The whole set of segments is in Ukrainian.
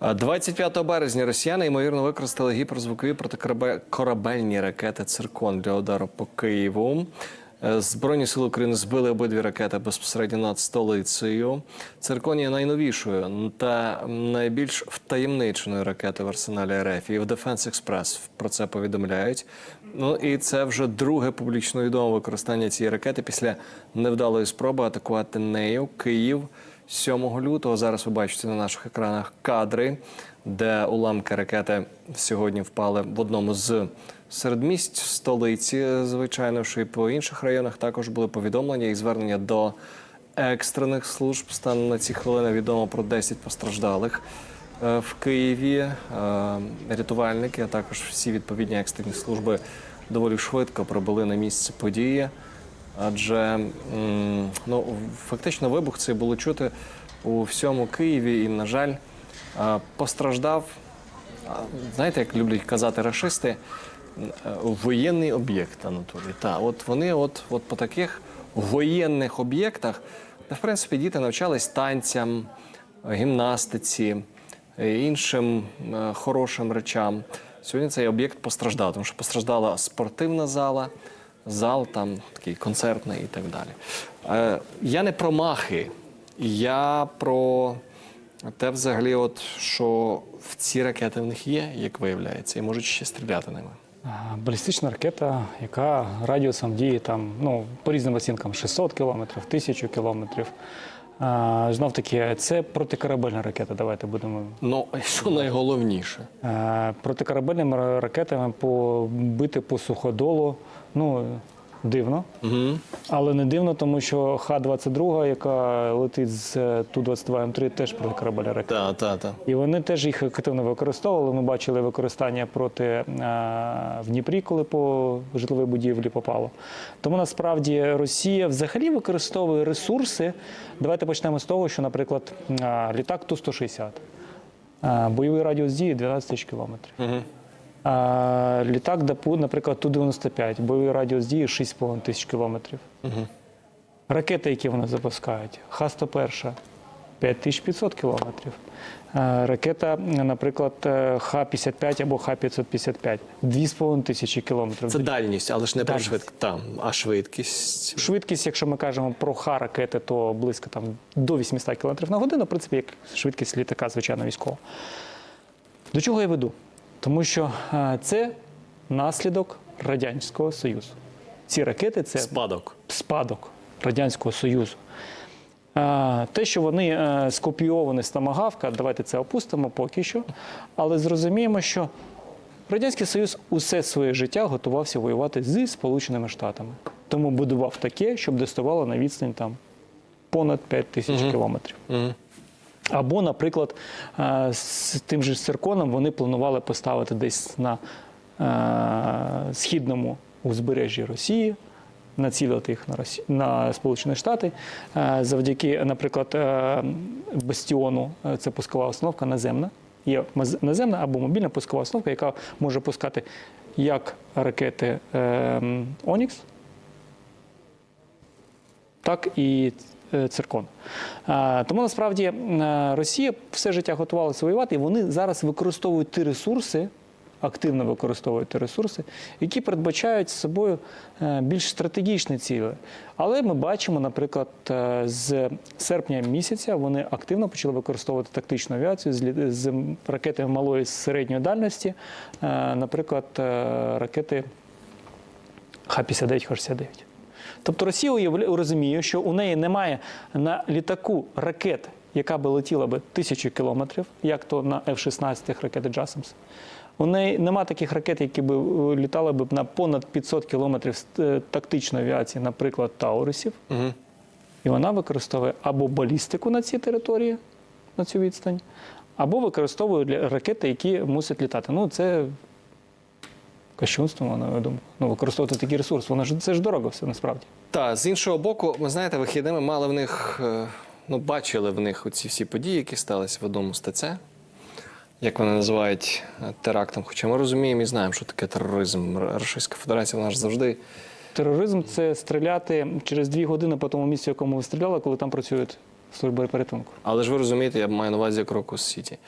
А 25 березня росіяни ймовірно використали гіперзвукові протикорабельні ракети «Циркон» для удару по Києву. Е, Збройні сили України збили обидві ракети безпосередньо над столицею. «Циркон» є найновішою та найбільш втаємниченою ракетою в арсеналі РФ. І в Defense Express про це повідомляють. Ну і це вже друге публічно відоме використання цієї ракети після невдалої спроби атакувати нею Київ 7 лютого. Зараз ви бачите на наших екранах кадри, де уламки ракети сьогодні впали в одному з середмість столиці. Звичайно, що і по інших районах також були повідомлення і звернення до екстрених служб. Станом на ці хвилини відомо про 10 постраждалих е, в Києві. Е, Рятувальники, а також всі відповідні екстрені служби доволі швидко прибули на місце події. Адже ну, фактично вибух цей було чути у всьому Києві, і, на жаль, е, постраждав, знаєте, як люблять казати рашисти, е, воєнний об'єкт Анатолій. Та, от вони от, от по таких воєнних об'єктах, де, в принципі, діти навчались танцям, гімнастиці, е, іншим хорошим речам. Сьогодні цей об'єкт постраждав, тому що постраждала спортивна зала, зал там такий концертний і так далі. Е, я не про махи, я про те, взагалі, от, що в ці ракети в них є, як виявляється, і можуть ще стріляти ними. Балістична ракета, яка радіусом діє там, ну, по різним оцінкам 600 кілометрів, 1000 кілометрів. А, знов таки, це протикорабельна ракета. Давайте будемо. Ну, що найголовніше? А, протикорабельними ра- ракетами побити по суходолу. Ну, дивно. Угу. Але не дивно, тому що Х-22, яка летить з е, Ту-22М3, теж протикорабельна ракета. Так, так, так. І вони теж їх активно використовували. Ми бачили використання проти е, в Дніпрі, коли по житловій будівлі попало. Тому насправді Росія взагалі використовує ресурси. Давайте почнемо з того, що, наприклад, е, літак Ту-160. е, Бойовий радіус дії 12 тисяч кілометрів. Угу. А літак ДАПУ, наприклад, Ту-95, бойовий радіус дії 6,5 тисяч кілометрів. Угу. Ракети, які вони запускають, Х-101 5500 кілометрів. Ракета, наприклад, е, Х-55 або Х-555 2,5 тисячі кілометрів. Це дальність, але ж не про швидкість. Там, а швидкість. Швидкість, якщо ми кажемо про Х-ракети, то близько там, до 800 км на годину, в принципі, як швидкість літака, звичайно, військова. До чого я веду? Тому що е, це наслідок Радянського Союзу. Ці ракети це Спадок. спадок Радянського Союзу. Е, Те, що вони е, скопійовані з Томагавка, давайте це опустимо поки що, але зрозуміємо, що Радянський Союз усе своє життя готувався воювати зі Сполученими Штатами. Тому будував таке, щоб доставало на відстань там понад 5 тисяч кілометрів. Угу. Або, наприклад, е, з тим же цирконом вони планували поставити десь на е, східному узбережжі Росії, націлити їх на Росі... на Сполучені Штати. Е, Завдяки, наприклад, бастіону це пускова установка наземна. Є наземна або мобільна пускова установка, яка може пускати як ракети Онікс, так і циркон. Е, Тому насправді е, Росія все життя готувалася воювати, і вони зараз використовують ті ресурси, активно використовують ті ресурси, які передбачають собою е, більш стратегічні цілі. Але ми бачимо, наприклад, е, з серпня місяця вони активно почали використовувати тактичну авіацію з ракетами малої середньої дальності, е, наприклад, е, ракети Х-59, Х-69. Тобто Росія розуміє, що у неї немає на літаку ракет, яка би летіла би тисячу кілометрів, як то на F-16 ракети Джасамс. У неї нема таких ракет, які б е, літали б на понад 500 кілометрів з е, тактичної авіації, наприклад, Таурусів. Угу. І вона використовує або балістику на цій території, на цю відстань, або використовує для ракети, які мусять літати. Ну, це кощунство, на мою думку. Ну, використовувати такий ресурс. Воно ж це ж дорого все насправді. Та з іншого боку, ми знаєте, вихідними мали в них, е, ну бачили в них оці всі події, які сталися в одному з ТЦ, як вони називають е, терактом. Хоча ми розуміємо і знаємо, що таке тероризм. Російська Федерація вона ж завжди Тероризм це стріляти через дві години по тому місці, в якому ви стріляли, коли там працюють служби порятунку. Але ж ви розумієте, я маю на увазі Крокус Сіті.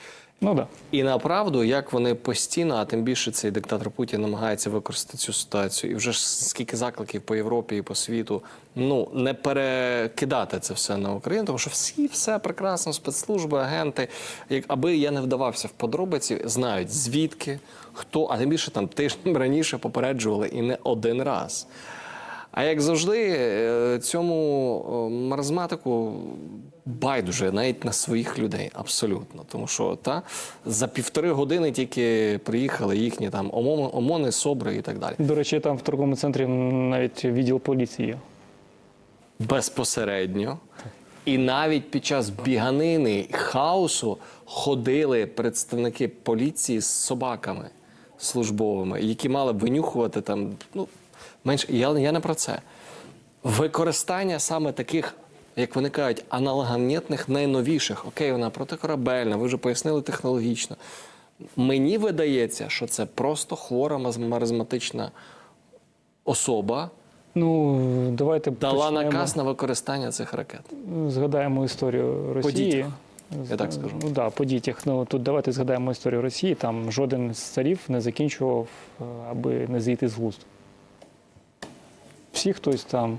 Ну так. І направду, як вони постійно, а тим більше цей диктатор Путін намагається використати цю ситуацію. І вже ж скільки закликів по Європі і по світу, ну не перекидати це все на Україну, тому що всі все прекрасно, спецслужби, агенти, як аби я не вдавався в подробиці, знають звідки, хто, а тим більше там тиждень раніше попереджували і не один раз. А як завжди, е, цьому е, маразматику байдуже навіть на своїх людей, абсолютно. Тому що та за півтори години тільки приїхали їхні там ОМОНи, ОМОНи СОБРи і так далі. До речі, там в торговому центрі навіть відділ поліції є. Безпосередньо. І навіть під час біганини хаосу ходили представники поліції з собаками службовими, які мали б винюхувати там. Ну, менш я, я не про це. Використання саме таких, як вони кажуть, аналогамнітних найновіших. Окей, вона протикорабельна, ви вже пояснили технологічно. Мені видається, що це просто хвора маразматична особа Ну, давайте дала почнемо. наказ на використання цих ракет. Згадаємо історію Росії. я так скажу. Ну да, по дітях. Ну тут давайте згадаємо історію Росії. Там жоден з царів не закінчував, е, аби не зійти з глузду. Всі хтось там.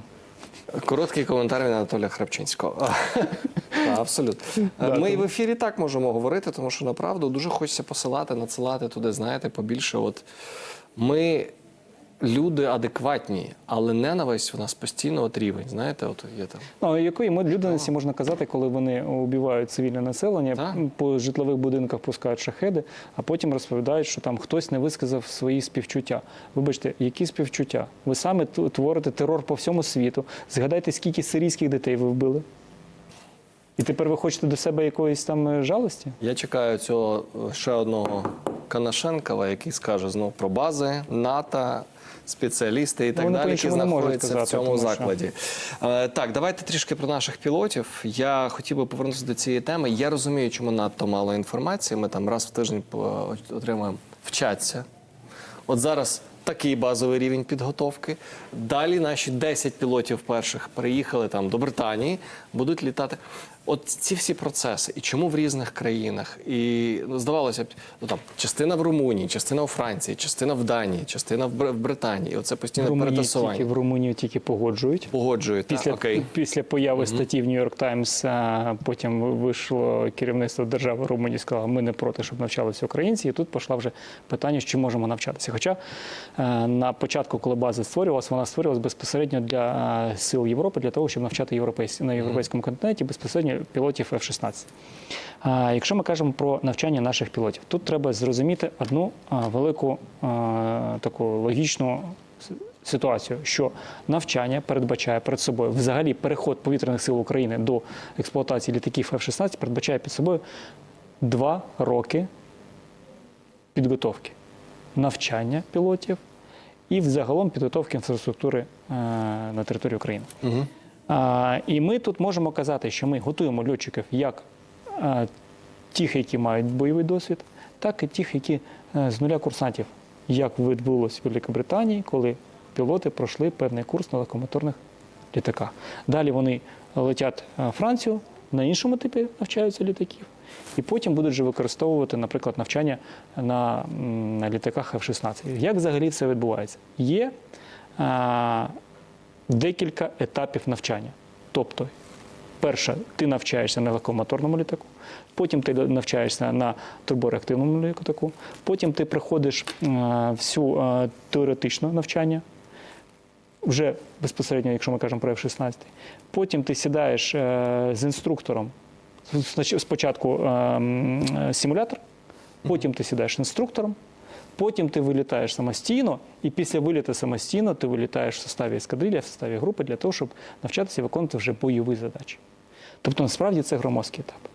Короткий коментар від Анатолія Храпчинського. Абсолютно. Ми і в ефірі так можемо говорити, тому що направду дуже хочеться посилати, надсилати туди, знаєте, побільше. От ми люди адекватні, але ненависть у нас постійно от рівень. Знаєте, от є там. Ну, якої ми людяності можна казати, коли вони убивають цивільне населення, Так. по житлових будинках пускають шахеди, а потім розповідають, що там хтось не висказав свої співчуття. Вибачте, які співчуття? Ви саме ту- творите терор по всьому світу. Згадайте, скільки сирійських дітей ви вбили. І тепер ви хочете до себе якоїсь там е, жалості? Я чекаю цього е, ще одного Канашенкова, який скаже знов про бази, НАТО, спеціалісти і так вони далі, які знаходяться в цьому тому що- закладі. Е, Так, давайте трішки про наших пілотів. Я хотів би повернутися до цієї теми. Я розумію, чому надто мало інформації. Ми там раз в тиждень отримуємо вчаться. От зараз такий базовий рівень підготовки. Далі наші 10 пілотів перших приїхали там до Британії, будуть літати. От ці всі процеси, і чому в різних країнах? І ну, здавалося б, ну там частина в Румунії, частина у Франції, частина в Данії, частина в, Бр- в Британії. Оце постійне Румунії перетасування. тільки в Румунію тільки погоджують. Погоджую, так, Після, окей. після появи статті в Нью-Йорк Таймс потім вийшло керівництво держави Румунії, сказало, ми не проти, щоб навчалися українці. І тут пішло вже питання, чи можемо навчатися. Хоча е, на початку, коли база створювалася, вона створювалася безпосередньо для е, сил Європи, для того, щоб навчати європейсь... на європейському континенті безпосередньо пілотів F-16. А, Якщо ми кажемо про навчання наших пілотів, тут треба зрозуміти одну велику таку логічну ситуацію, що навчання передбачає перед собою взагалі переход повітряних сил України до експлуатації літаків F-16 передбачає під собою два роки підготовки навчання пілотів і взагалом підготовки інфраструктури е, на території України. Угу. І ми тут можемо казати, що ми готуємо льотчиків як тих, які мають бойовий досвід, так і тих, які е, з нуля курсантів, як відбулось в Великобританії, коли пілоти пройшли певний курс на локомоторних літаках. Далі вони летять е, в Францію, на іншому типі навчаються літаків, і потім будуть вже використовувати, наприклад, навчання на, на літаках F-16. Як взагалі це відбувається? Є а, декілька етапів навчання. Тобто, перше, ти навчаєшся на легкомоторному літаку, потім ти навчаєшся на турбореактивному літаку, потім ти проходиш е, всю е, теоретичне навчання. Вже безпосередньо, якщо ми кажемо про F-16, потім ти сідаєш е, з інструктором. Спочатку е, е, симулятор, потім ти сідаєш з інструктором, потім ти вилітаєш самостійно, і після виліту самостійно ти вилітаєш в составі ескадрилля, в составі групи для того, щоб навчатися виконувати вже бойові задачі. Тобто, насправді це громоздкий етап.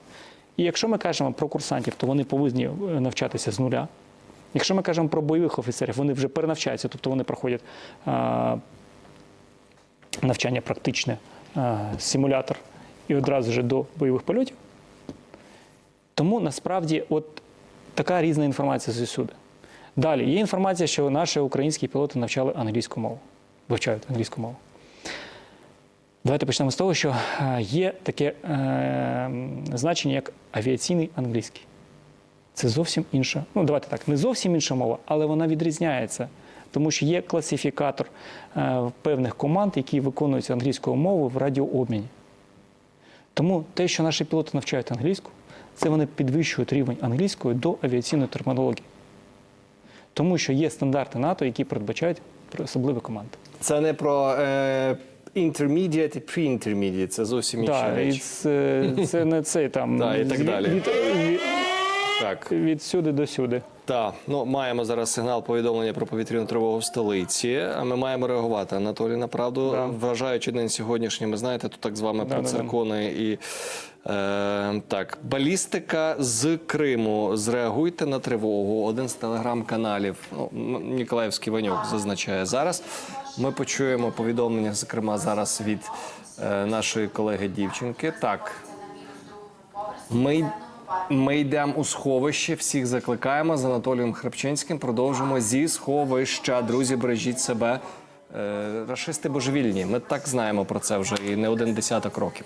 І якщо ми кажемо про курсантів, то вони повинні е, навчатися з нуля. Якщо ми кажемо про бойових офіцерів, вони вже перенавчаються, тобто вони проходять а, навчання практичне, а, симулятор і одразу вже до бойових польотів. Тому насправді от така різна інформація зсюди. Далі є інформація, що наші українські пілоти навчали англійську мову, вивчають англійську мову. Давайте почнемо з того, що е, є таке е, значення, як авіаційний англійський. Це зовсім інша. Ну, давайте так, не зовсім інша мова, але вона відрізняється. Тому що є класифікатор е, певних команд, які виконуються англійською мовою в радіообміні. Тому те, що наші пілоти навчають англійську, це вони підвищують рівень англійської до авіаційної термінології. Тому що є стандарти НАТО, які передбачають особливі команди. Це не про е, intermediate і pre-intermediate, це зовсім інші Так, і це, це не цей там Да, і так від, далі. Від, від, Так. від сюди до сюди. Так, ну маємо зараз сигнал повідомлення про повітряну тривогу в столиці. А ми маємо реагувати. Анатолій, направду, Да. вважаючи день сьогоднішній, ми знаєте, тут так з вами Да, про да, да. і е, так, балістика з Криму. Зреагуйте на тривогу. Один з телеграм-каналів. Ну, Ніколаївський Ванюк зазначає зараз. Ми почуємо повідомлення, зокрема, зараз від е, нашої колеги дівчинки. Так, ми, ми йдемо у сховище. Всіх закликаємо з Анатолієм Храпчинським. Продовжимо зі сховища. Друзі, бережіть себе. Е, Рашисти божевільні. Ми так знаємо про це вже і не один десяток років.